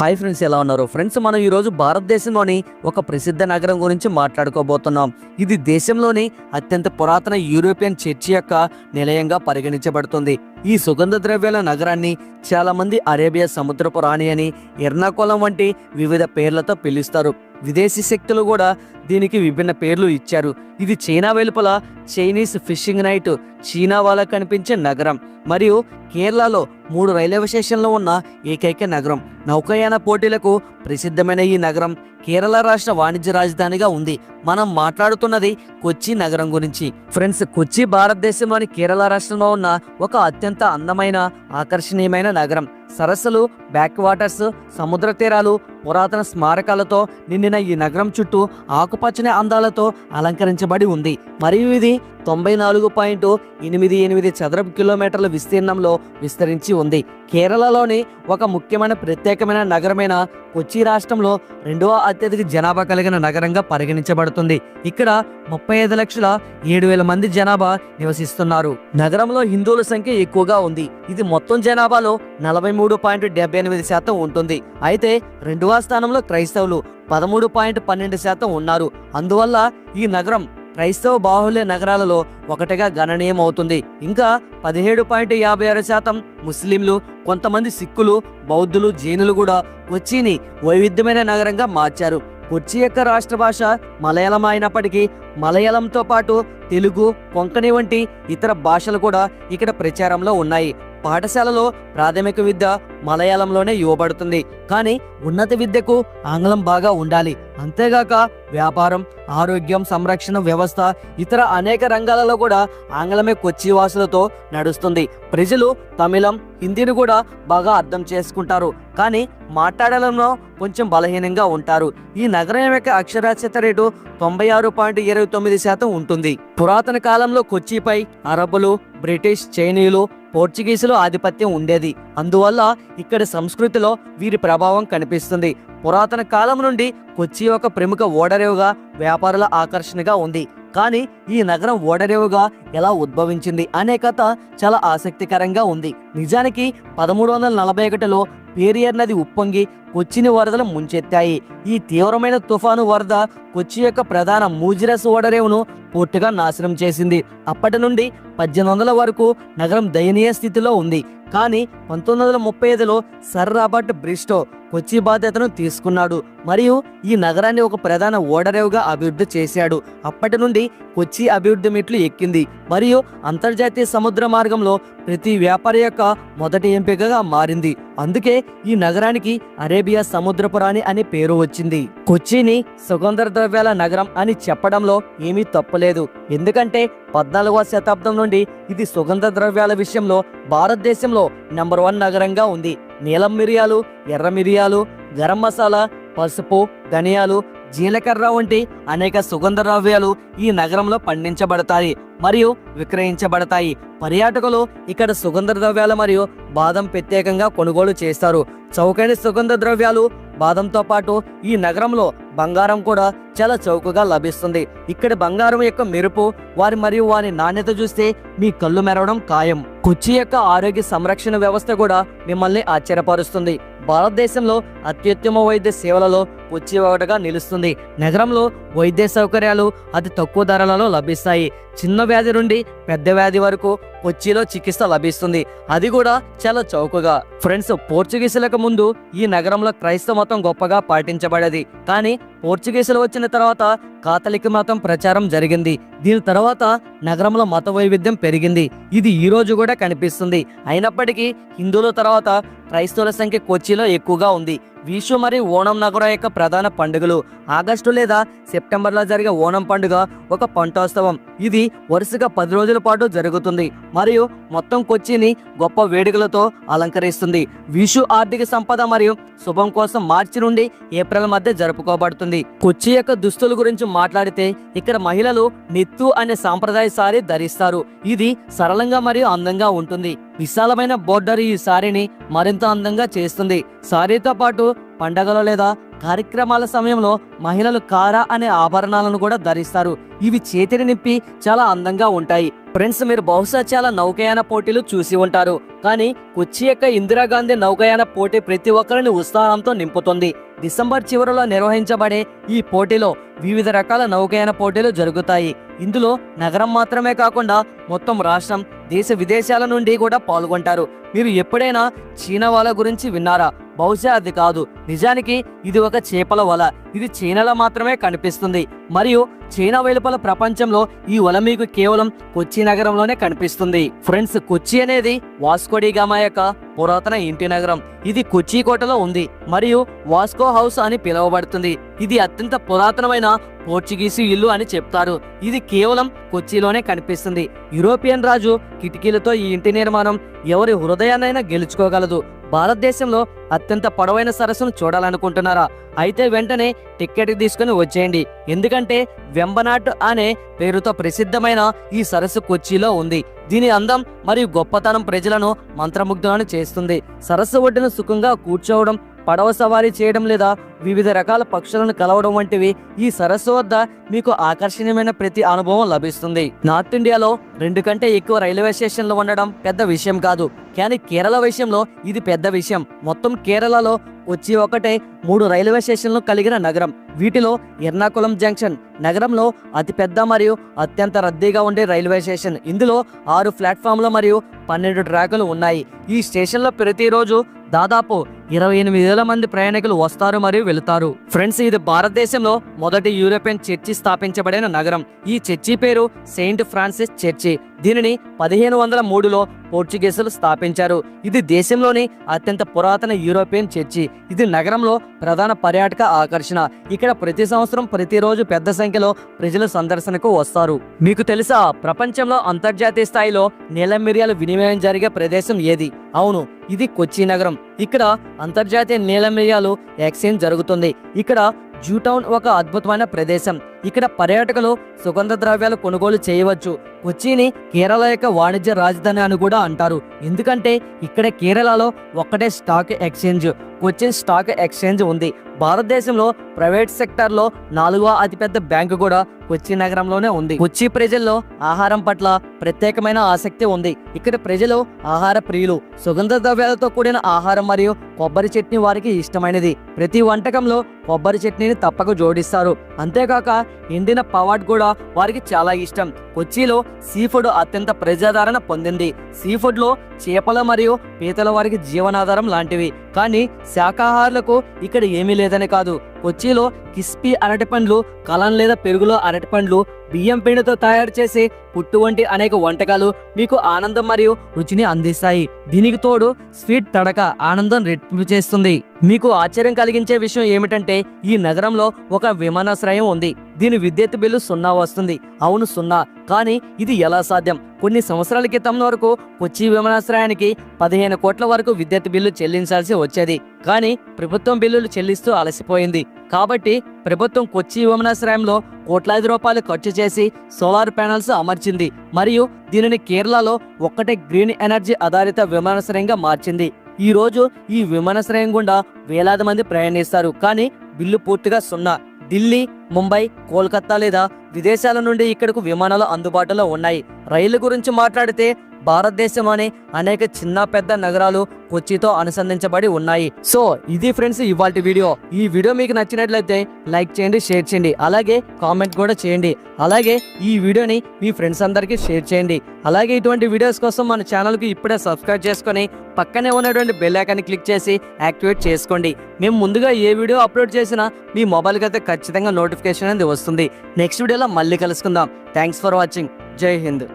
Hi friends ఎలా ఉన్నారు? Friends మనం ఈరోజు భారతదేశంలోని ఒక ప్రసిద్ధ నగరం గురించి మాట్లాడుకోబోతున్నాం. ఇది దేశంలోని అత్యంత పురాతన యూరోపియన్ చర్చి యొక్క నిలయంగా పరిగణించబడుతుంది. ఈ సుగంధ ద్రవ్యాల నగరాన్ని చాలామంది అరేబియా సముద్రపు రాణి అని ఎర్నాకుళం వంటి వివిధ పేర్లతో పిలుస్తారు. విదేశీ శక్తులు కూడా దీనికి విభిన్న పేర్లు ఇచ్చారు. ఇది చైనా వెలుపల చైనీస్ ఫిషింగ్ నైట్ చీనా వాళ్ళ కనిపించే నగరం. మరియు కేరళలో మూడు రైల్వే స్టేషన్లు ఉన్న ఏకైక నగరం. నౌకాయాన పోటీలకు ప్రసిద్ధమైన ఈ నగరం కేరళ రాష్ట్ర వాణిజ్య రాజధానిగా ఉంది. మనం మాట్లాడుతున్నది కొచ్చి నగరం గురించి. ఫ్రెండ్స్ కొచ్చి భారతదేశంలోని కేరళ రాష్ట్రంలో ఉన్న ఒక అత్యంత అందమైన ఆకర్షణీయమైన నగరం. సరస్సులు బ్యాక్ వాటర్స్ సముద్ర తీరాలు పురాతన స్మారకాలతో నిండిన ఈ నగరం చుట్టూ ఆకుపచ్చని అందాలతో అలంకరించబడి ఉంది. మరియు ఇది తొంభై నాలుగు పాయింట్ ఎనిమిది ఎనిమిది చదరపు కిలోమీటర్ల విస్తీర్ణంలో విస్తరించి ఉంది. కేరళలోని ఒక ముఖ్యమైన ప్రత్యేకమైన నగరమైన కొచ్చి రాష్ట్రంలో రెండవ అత్యధిక జనాభా కలిగిన నగరంగా పరిగణించబడుతుంది. ఇక్కడ ముప్పై ఐదు లక్షల ఏడు వేల మంది జనాభా నివసిస్తున్నారు. నగరంలో హిందువుల సంఖ్య ఎక్కువగా ఉంది. ఇది మొత్తం జనాభాలో నలభై మూడు పాయింట్ డెబ్బై ఎనిమిది శాతం ఉంటుంది. అయితే రెండవ స్థానంలో క్రైస్తవులు పదమూడు పాయింట్ పన్నెండు శాతం ఉన్నారు. అందువల్ల ఈ నగరం క్రైస్తవ బాహుళ్య నగరాలలో ఒకటిగా గణనీయం అవుతుంది ఇంకా పదిహేడు పాయింట్ యాభై ఆరు శాతం ముస్లింలు కొంతమంది సిక్కులు బౌద్ధులు జైనులు కూడా కొచ్చిని వైవిధ్యమైన నగరంగా మార్చారు. కొచ్చి యొక్క రాష్ట్ర భాష మలయాళం అయినప్పటికీ మలయాళంతో పాటు తెలుగు కొంకణి వంటి ఇతర భాషలు కూడా ఇక్కడ ప్రచారంలో ఉన్నాయి. పాఠశాలలో ప్రాథమిక విద్య మలయాళంలోనే ఇవ్వబడుతుంది. కానీ ఉన్నత విద్యకు ఆంగ్లం బాగా ఉండాలి. అంతేగాక వ్యాపారం ఆరోగ్యం సంరక్షణ వ్యవస్థ ఇతర అనేక రంగాలలో కూడా ఆంగ్లమే కొచ్చి వాసులతో నడుస్తుంది. ప్రజలు తమిళం హిందీని కూడా బాగా అర్థం చేసుకుంటారు. కానీ మాట్లాడడంలో కొంచెం బలహీనంగా ఉంటారు. ఈ నగరం యొక్క అక్షరాస్యత రేటు తొంభై ఆరు పాయింట్ ఇరవై తొమ్మిది శాతం ఉంటుంది. పురాతన కాలంలో కొచ్చిపై అరబులు బ్రిటిష్ చైనీయులు పోర్చుగీసులో ఆధిపత్యం ఉండేది. అందువల్ల ఇక్కడ సంస్కృతిలో వీరి ప్రభావం కనిపిస్తుంది. పురాతన కాలం నుండి కొచ్చి ఒక ప్రముఖ ఓడరేవుగా వ్యాపారుల ఆకర్షణగా ఉంది. కానీ ఈ నగరం ఓడరేవుగా ఎలా ఉద్భవించింది అనే కథ చాలా ఆసక్తికరంగా ఉంది. నిజానికి పదమూడు వందల నలభై ఒకటిలో పేరియర్ నది ఉప్పొంగి కొచ్చిని వరదలు ముంచెత్తాయి. ఈ తీవ్రమైన తుఫాను వరద కొచ్చి యొక్క ప్రధాన మూజిరస్ ఓడరేవును పూర్తిగా నాశనం చేసింది. అప్పటి నుండి పద్దెనిమిది వందల వరకు నగరం దయనీయ స్థితిలో ఉంది. కానీ పంతొమ్మిది వందల ముప్పై ఐదులో సర్ రాబర్ట్ బ్రిస్టో కొచ్చి బాధ్యతను తీసుకున్నాడు. మరియు ఈ నగరాన్ని ఒక ప్రధాన ఓడరేవుగా అభివృద్ధి చేశాడు. అప్పటి నుండి కొచ్చి అభివృద్ధి మెట్లు ఎక్కింది. మరియు అంతర్జాతీయ సముద్ర మార్గంలో ప్రతి వ్యాపారి యొక్క మొదటి ఎంపికగా మారింది. అందుకే ఈ నగరానికి అరేబియా సముద్రపురాణి అనే పేరు వచ్చింది. కొచ్చిని సుగంధ ద్రవ్యాల నగరం అని చెప్పడంలో ఏమీ తప్పులేదు ఎందుకంటే పద్నాలుగవ శతాబ్దం నుండి ఇది సుగంధ ద్రవ్యాల విషయంలో భారతదేశంలో నంబర్ వన్ నగరంగా ఉంది. నీలం మిరియాలు ఎర్ర మిరియాలు గరం మసాలా పసుపు ధనియాలు జీలకర్ర వంటి అనేక సుగంధ ద్రవ్యాలు ఈ నగరంలో పండించబడతాయి మరియు విక్రయించబడతాయి. పర్యాటకులు ఇక్కడ సుగంధ ద్రవ్యాలు మరియు బాదం ప్రత్యేకంగా కొనుగోలు చేస్తారు. చౌకైన సుగంధ ద్రవ్యాలు బాదంతో పాటు ఈ నగరంలో బంగారం కూడా చాలా చౌకగా లభిస్తుంది. ఇక్కడ బంగారం యొక్క మెరుపు వారి మరియు వారి నాణ్యత చూస్తే మీ కళ్ళు మెరవడం ఖాయం. కొచ్చి యొక్క ఆరోగ్య సంరక్షణ వ్యవస్థ కూడా మిమ్మల్ని ఆశ్చర్యపరుస్తుంది. భారతదేశంలో అత్యుత్తమ వైద్య సేవలలో కొచ్చి ఒకటిగా నిలుస్తుంది. నగరంలో వైద్య సౌకర్యాలు అతి తక్కువ ధరలలో లభిస్తాయి. చిన్న వ్యాధి నుండి పెద్ద వ్యాధి వరకు కొచ్చిలో చికిత్స లభిస్తుంది. అది కూడా చాలా చౌకగా. ఫ్రెండ్స్ పోర్చుగీసులకు ముందు ఈ నగరంలో క్రైస్తవ మతం గొప్పగా పాటించబడేది. కానీ పోర్చుగీసులు వచ్చిన తర్వాత కాథలిక్ మతం ప్రచారం జరిగింది. దీని తర్వాత నగరంలో మత వైవిధ్యం పెరిగింది. ఇది ఈ రోజు కూడా కనిపిస్తుంది. అయినప్పటికీ హిందువుల తర్వాత క్రైస్తవుల సంఖ్య కొచ్చిలో ఎక్కువగా ఉంది. విషు మరియు ఓణం నగరం యొక్క ప్రధాన పండుగలు. ఆగస్టు లేదా సెప్టెంబర్లో జరిగే ఓణం పండుగ ఒక పంటోత్సవం. ఇది వరుసగా పది రోజుల పాటు జరుగుతుంది. మరియు మొత్తం కొచ్చిని గొప్ప వేడుకలతో అలంకరిస్తుంది. విషు ఆర్థిక సంపద మరియు శుభం కోసం మార్చి నుండి ఏప్రిల్ మధ్య జరుపుకోబడుతుంది. కొచ్చి యొక్క దుస్తుల గురించి మాట్లాడితే ఇక్కడ మహిళలు నిత్తు అనే సాంప్రదాయ సారీ ధరిస్తారు. ఇది సరళంగా మరియు అందంగా ఉంటుంది. విశాలమైన బోర్డర్ ఈ సారీని మరింత అందంగా చేస్తుంది. సారీతో పాటు పండగలు లేదా కార్యక్రమాల సమయంలో మహిళలు కారా అనే ఆభరణాలను కూడా ధరిస్తారు. ఇవి చేతిని నింపి చాలా అందంగా ఉంటాయి. ఫ్రెండ్స్ మీరు బహుశా చాలా నౌకయాన పోటీలు చూసి ఉంటారు. కానీ కొచ్చి యొక్క ఇందిరాగాంధీ నౌకయాన పోటీ ప్రతి ఒక్కరిని ఉత్సాహంతో నింపుతుంది. డిసెంబర్ చివరిలో నిర్వహించబడే ఈ పోటీలో వివిధ రకాల నౌకాయాన పోటీలు జరుగుతాయి. ఇందులో నగరం మాత్రమే కాకుండా మొత్తం రాష్ట్రం దేశ విదేశాల నుండి కూడా పాల్గొంటారు. మీరు ఎప్పుడైనా చీనా వల గురించి విన్నారా? బహుశా అది కాదు. నిజానికి ఇది ఒక చేపల వల. ఇది చైనాలో మాత్రమే కనిపిస్తుంది. మరియు చైనా వెలుపల ప్రపంచంలో ఈ వల మీకు కేవలం కొచ్చి నగరంలోనే కనిపిస్తుంది. ఫ్రెండ్స్ కొచ్చి అనేది వాస్కోడిగామా యొక్క పురాతన ఇంటి నగరం. ఇది కొచ్చి కోటలో ఉంది. మరియు వాస్కో హౌస్ అని పిలువబడుతుంది. ఇది అత్యంత పురాతనమైన పోర్చుగీసు ఇల్లు అని చెప్తారు. ఇది కేవలం కొచ్చిలోనే కనిపిస్తుంది. యూరోపియన్ రాజు కిటికీలతో ఈ ఇంటి నిర్మాణం ఎవరి హృదయాన్నైనా గెలుచుకోగలదు. భారతదేశంలో అత్యంత పొడవైన సరస్సును చూడాలనుకుంటున్నారా? అయితే వెంటనే టిక్కెట్ తీసుకుని వచ్చేయండి. ఎందుకంటే వెంబనాట్ అనే పేరుతో ప్రసిద్ధమైన ఈ సరస్సు కొచ్చిలో ఉంది. దీని అందం మరియు గొప్పతనం ప్రజలను మంత్రముగ్ధులను చేస్తుంది. సరస్సు ఒడ్డున సుఖంగా కూర్చోవడం పడవ సవారీ చేయడం లేదా వివిధ రకాల పక్షులను కలవడం వంటివి ఈ సరస్సు వద్ద మీకు ఆకర్షణీయమైన ప్రతి అనుభవం లభిస్తుంది. నార్త్ ఇండియాలో రెండు కంటే ఎక్కువ రైల్వే స్టేషన్లు ఉండడం పెద్ద విషయం కాదు. కానీ కేరళ విషయంలో ఇది పెద్ద విషయం. మొత్తం కేరళలో వచ్చి ఒకటే మూడు రైల్వే స్టేషన్లు కలిగిన నగరం. వీటిలో ఎర్నాకుళం జంక్షన్ నగరంలో అతిపెద్ద మరియు అత్యంత రద్దీగా ఉండే రైల్వే స్టేషన్. ఇందులో ఆరు ప్లాట్ఫామ్లు మరియు పన్నెండు ట్రాకులు ఉన్నాయి. ఈ స్టేషన్లో ప్రతిరోజు దాదాపు ఇరవై ఎనిమిది వేల మంది ప్రయాణికులు వస్తారు మరియు వెళుతారు. ఫ్రెండ్స్ ఇది భారతదేశంలో మొదటి యూరోపియన్ చర్చి స్థాపించబడిన నగరం. ఈ చర్చి పేరు సెయింట్ ఫ్రాన్సిస్ చర్చి. దీనిని పదిహేను వందల మూడులో పోర్చుగీసులు స్థాపించారు. ఇది దేశంలోని అత్యంత పురాతన యూరోపియన్ చర్చి. ఇది నగరంలో ప్రధాన పర్యాటక ఆకర్షణ. ఇక్కడ ప్రతి సంవత్సరం ప్రతిరోజు పెద్ద సంఖ్యలో ప్రజలు సందర్శనకు వస్తారు. మీకు తెలుసా ప్రపంచంలో అంతర్జాతీయ స్థాయిలో నీలం మిరియాల వినిమయం జరిగే ప్రదేశం ఏది? అవును ఇది కొచ్చి నగరం. ఇక్కడ అంతర్జాతీయ నీలం మిరియాలు ఎక్స్చేంజ్ జరుగుతుంది. ఇక్కడ జూటౌన్ ఒక అద్భుతమైన ప్రదేశం. ఇక్కడ పర్యాటకులు సుగంధ ద్రవ్యాలు కొనుగోలు చేయవచ్చు. కొచ్చిని కేరళ యొక్క వాణిజ్య రాజధాని అని కూడా అంటారు. ఎందుకంటే ఇక్కడ కేరళలో ఒక్కటే stock exchange Cochin stock exchange ఉంది. భారతదేశంలో ప్రైవేట్ సెక్టర్లో నాలుగో అతిపెద్ద బ్యాంకు కూడా కొచ్చి నగరంలోనే ఉంది. కొచ్చి ప్రజల్లో ఆహారం పట్ల ప్రత్యేకమైన ఆసక్తి ఉంది. ఇక్కడ ప్రజలు ఆహార ప్రియులు. సుగంధ ద్రవ్యాలతో కూడిన ఆహారం మరియు కొబ్బరి చట్నీ వారికి ఇష్టమైనది. ప్రతి వంటకంలో కొబ్బరి చట్నీని తప్పక జోడిస్తారు. అంతేకాక ఎండిన పవాడ్ కూడా వారికి చాలా ఇష్టం. కొచ్చిలో సీ ఫుడ్ అత్యంత ప్రజాదరణ పొందింది. సీ ఫుడ్లో చేపలు మరియు పీతల వారికి జీవనాధారం లాంటివి. కానీ శాకాహారులకు ఇక్కడ ఏమీ లేదని కాదు. కొచ్చిలో కిస్పీ అరటి పండ్లు కలం లేదా పెరుగులో అరటి పండ్లు బియ్యం పిండితో తయారు చేసే పుట్టు వంటి అనేక వంటకాలు మీకు ఆనందం మరియు రుచిని అందిస్తాయి. దీనికి తోడు స్వీట్ తడక ఆనందం రెట్టింపు చేస్తుంది. మీకు ఆశ్చర్యం కలిగించే విషయం ఏమిటంటే ఈ నగరంలో ఒక విమానాశ్రయం ఉంది. దీని విద్యుత్ బిల్లు సున్నా వస్తుంది. అవును సున్నా కానీ ఇది ఎలా సాధ్యం? కొన్ని సంవత్సరాల క్రితం వరకు కొచ్చి విమానాశ్రయానికి పదిహేను కోట్ల వరకు విద్యుత్ బిల్లు చెల్లించాల్సి వచ్చేది. కానీ ప్రభుత్వం బిల్లులు చెల్లిస్తూ అలసిపోయింది. కాబట్టి ప్రభుత్వం కొచ్చి విమానాశ్రయంలో కోట్లాది రూపాయలు ఖర్చు చేసి సోలార్ ప్యానల్స్ అమర్చింది. మరియు దీనిని కేరళలో ఒక్కటే గ్రీన్ ఎనర్జీ ఆధారిత విమానాశ్రయంగా మార్చింది. ఈ రోజు ఈ విమానాశ్రయం గుండా వేలాది మంది ప్రయాణిస్తారు. కానీ బిల్లు పూర్తిగా సున్నా. ఢిల్లీ ముంబై కోల్కతా లేదా విదేశాల నుండి ఇక్కడకు విమానాలు అందుబాటులో ఉన్నాయి. రైలు గురించి మాట్లాడితే భారతదేశంలోని అనేక చిన్న పెద్ద నగరాలు కొచ్చితో అనుసంధించబడి ఉన్నాయి. సో ఇది ఫ్రెండ్స్ ఇవాళ వీడియో. ఈ వీడియో మీకు నచ్చినట్లయితే లైక్ చేయండి షేర్ చేయండి. అలాగే కామెంట్ కూడా చేయండి. అలాగే ఈ వీడియోని మీ ఫ్రెండ్స్ అందరికీ షేర్ చేయండి. అలాగే ఇటువంటి వీడియోస్ కోసం మన ఛానల్కి ఇప్పుడే సబ్స్క్రైబ్ చేసుకొని పక్కనే ఉన్నటువంటి బెల్ ఐకాన్ని క్లిక్ చేసి యాక్టివేట్ చేసుకోండి. మేము ముందుగా ఏ వీడియో అప్లోడ్ చేసినా మీ మొబైల్కి అయితే ఖచ్చితంగా నోటిఫికేషన్ అనేది వస్తుంది. నెక్స్ట్ వీడియోలో మళ్ళీ కలుసుకుందాం. థ్యాంక్స్ ఫర్ వాచింగ్ జై హింద్.